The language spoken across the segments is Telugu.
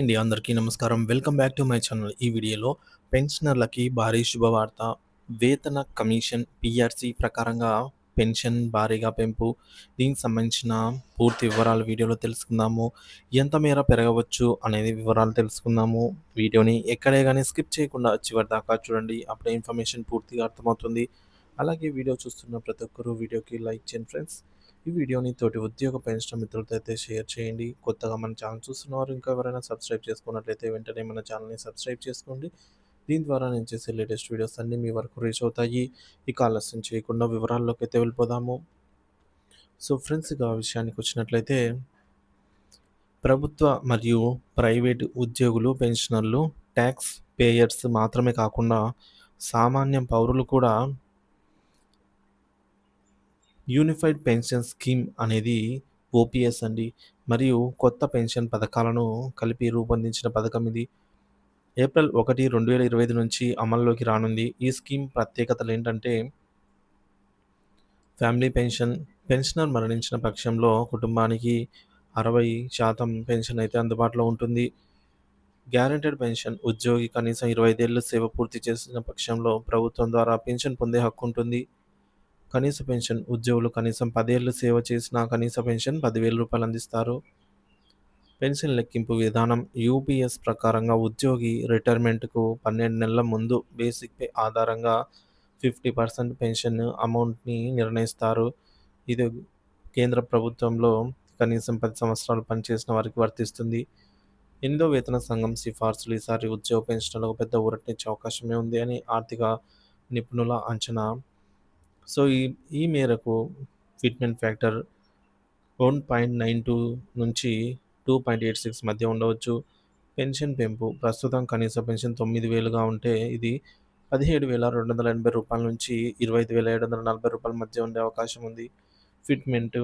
అండి. అందరికీ నమస్కారం. Welcome back to my channel. ఈ వీడియోలో పెన్షనర్లకి భారీ శుభవార్త. వేతన కమిషన్ పిఆర్సి ప్రకారంగా పెన్షన్ భారీగా పెంపు. దీనికి సంబంధించిన పూర్తి వివరాలు వీడియోలో తెలుసుకుందాము. ఎంత మేర పెరగవచ్చు అనేది వివరాలు తెలుసుకుందాము. వీడియోని ఎక్కడే కానీ స్కిప్ చేయకుండా చివరి దాకా చూడండి. అప్పుడే ఇన్ఫర్మేషన్ పూర్తిగా అర్థమవుతుంది. అలాగే వీడియో చూస్తున్న ప్రతి ఒక్కరూ వీడియోకి లైక్ చేయండి ఫ్రెండ్స్. ఈ వీడియోని తోటి ఉద్యోగ పెన్షన్ మిత్రులతో అయితే షేర్ చేయండి. కొత్తగా మన ఛానల్ చూస్తున్నవారు ఇంకా ఎవరైనా సబ్స్క్రైబ్ చేసుకున్నట్లయితే వెంటనే మన ఛానల్ని సబ్స్క్రైబ్ చేసుకోండి. దీని ద్వారా నేను చేసే లేటెస్ట్ వీడియోస్ అన్నీ మీ వరకు రీచ్ అవుతాయి. ఇక ఆలస్యం చేయకుండా వివరాల్లోకి అయితే వెళ్ళిపోదాము. సో ఫ్రెండ్స్ ఇక విషయానికి వచ్చినట్లయితే ప్రభుత్వ మరియు ప్రైవేటు ఉద్యోగులు పెన్షనర్లు ట్యాక్స్ పేయర్స్ మాత్రమే కాకుండా సామాన్య పౌరులు కూడా యూనిఫైడ్ పెన్షన్ స్కీమ్ అనేది ఓపీఎస్ అండి. మరియు కొత్త పెన్షన్ పథకాలను కలిపి రూపొందించిన పథకం ఇది. ఏప్రిల్ ఒకటి రెండు వేల ఇరవై ఐదు నుంచి అమల్లోకి రానుంది. ఈ స్కీమ్ ప్రత్యేకతలు ఏంటంటే ఫ్యామిలీ పెన్షన్ పెన్షనర్ మరణించిన పక్షంలో కుటుంబానికి అరవై శాతం పెన్షన్ అయితే అందుబాటులో ఉంటుంది. గ్యారెంటెడ్ పెన్షన్ ఉద్యోగి కనీసం ఇరవై ఐదేళ్ళు సేవ పూర్తి చేసిన పక్షంలో ప్రభుత్వం ద్వారా పెన్షన్ పొందే హక్కు ఉంటుంది. కనీస పెన్షన్ ఉద్యోగులు కనీసం పదేళ్ళు సేవ చేసిన కనీస పెన్షన్ పదివేల రూపాయలు అందిస్తారు. పెన్షన్ లెక్కింపు విధానం యూపీఎస్ ప్రకారంగా ఉద్యోగి రిటైర్మెంట్కు పన్నెండు నెలల ముందు బేసిక్ పే ఆధారంగా ఫిఫ్టీ పర్సెంట్ పెన్షన్ అమౌంట్ని నిర్ణయిస్తారు. ఇది కేంద్ర ప్రభుత్వంలో కనీసం పది సంవత్సరాలు పనిచేసిన వారికి వర్తిస్తుంది. ఎనిమిదో వేతన సంఘం సిఫార్సులు ఈసారి ఉద్యోగ పెన్షన్లకు పెద్ద ఊరటనిచ్చే అవకాశమే ఉంది అని ఆర్థిక నిపుణుల అంచనా సో ఈ ఈ మేరకు fitment factor one point nine two నుంచి టూ పాయింట్ ఎయిట్ సిక్స్ మధ్య ఉండవచ్చు. పెన్షన్ పెంపు ప్రస్తుతం కనీస పెన్షన్ తొమ్మిది వేలుగా ఉంటే ఇది పదిహేడు వేల రెండు వందల ఎనభై రూపాయల నుంచి ఇరవై ఐదు వేల ఏడు వందల నలభై రూపాయల మధ్య ఉండే అవకాశం ఉంది. ఫిట్మెంట్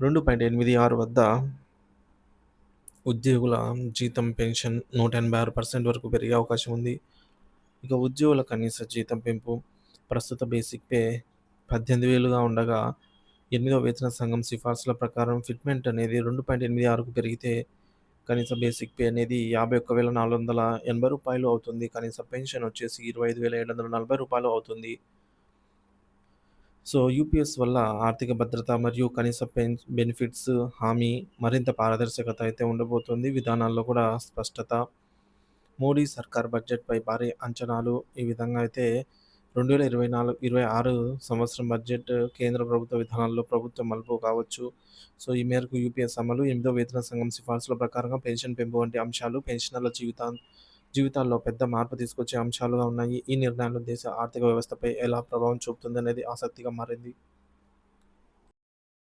రెండు పాయింట్ ఎనిమిది ఆరు వద్ద ఉద్యోగుల జీతం పెన్షన్ నూట ఎనభై ఆరు పర్సెంట్ వరకు పెరిగే అవకాశం ఉంది. ఇక ఉద్యోగుల కనీస జీతం పెంపు ప్రస్తుత బేసిక్ పే పద్దెనిమిది వేలుగా ఉండగా ఎనిమిదో వేతన సంఘం సిఫార్సుల ప్రకారం ఫిట్మెంట్ అనేది రెండు పాయింట్ ఎనిమిది ఆరుకు పెరిగితే కనీస బేసిక్ పే అనేది యాభై ఒక్క వేల నాలుగు వందల ఎనభై రూపాయలు అవుతుంది. కనీస పెన్షన్ వచ్చేసి ఇరవై ఐదు వేల ఏడు వందల నలభై రూపాయలు అవుతుంది. సో యూపీఎస్ వల్ల ఆర్థిక భద్రత మరియు కనీస పెన్ బెనిఫిట్స్ హామీ మరింత పారదర్శకత అయితే ఉండబోతుంది. విధానాల్లో కూడా స్పష్టత. మోడీ సర్కార్ బడ్జెట్పై భారీ అంచనాలు. ఈ విధంగా అయితే రెండు వేల ఇరవై నాలుగు ఇరవై ఆరు సంవత్సరం బడ్జెట్ కేంద్ర ప్రభుత్వ విధానాల్లో ప్రభుత్వం మలుపు కావచ్చు. సో ఈ మేరకు యూపీఎస్ అమలు ఎనిమిదో వేతన సంఘం సిఫార్సుల ప్రకారంగా పెన్షన్ పెంపు వంటి అంశాలు పెన్షనర్ల జీవితా జీవితాల్లో పెద్ద మార్పు తీసుకొచ్చే అంశాలుగా ఉన్నాయి. ఈ నిర్ణయాలు దేశ ఆర్థిక వ్యవస్థపై ఎలా ప్రభావం చూపుతుందనేది ఆసక్తిగా మారింది.